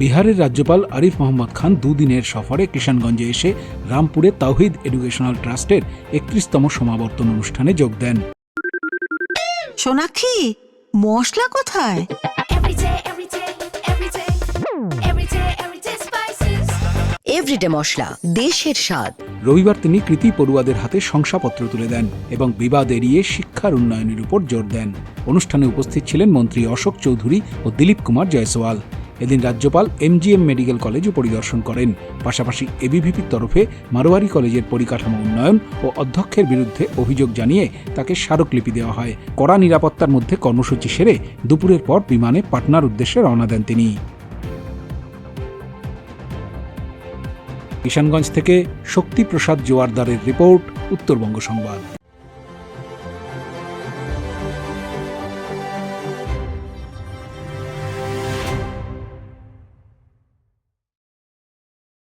বিহারের রাজ্যপাল আরিফ মোহাম্মদ খান দুদিনের সফরে কিষানগঞ্জে এসে রামপুরে তাওহিদ এডুকেশনাল ট্রাস্টের একত্রিশতম সমাবর্তন অনুষ্ঠানে যোগ দেন। সোনাক্ষী মশলা কোথায়? Every day, every day, every day, every day, every day spices. Everyday মশলা দেশের স্বাদ। রবিবার তিনি কৃতি পড়ুয়াদের হাতে শংসাপত্র তুলে দেন এবং বিবাদ এড়িয়ে শিক্ষার উন্নয়নের উপর জোর দেন। অনুষ্ঠানে উপস্থিত ছিলেন মন্ত্রী অশোক চৌধুরী ও দিলীপ কুমার জয়সওয়াল। এদিন রাজ্যপাল এমজিএম মেডিকেল কলেজও পরিদর্শন করেন। পাশাপাশি এবিভিপির তরফে মারোয়ারি কলেজের পরিকাঠামো উন্নয়ন ও অধ্যক্ষের বিরুদ্ধে অভিযোগ জানিয়ে তাকে স্মারকলিপি দেওয়া হয়। কড়া নিরাপত্তার মধ্যে কর্মসূচি সেরে দুপুরের পর বিমানে পাটনার উদ্দেশ্যে রওনা দেন তিনি। কিষানগঞ্জ থেকে শক্তিপ্রসাদ জোয়ারদারের রিপোর্ট, উত্তরবঙ্গ সংবাদ।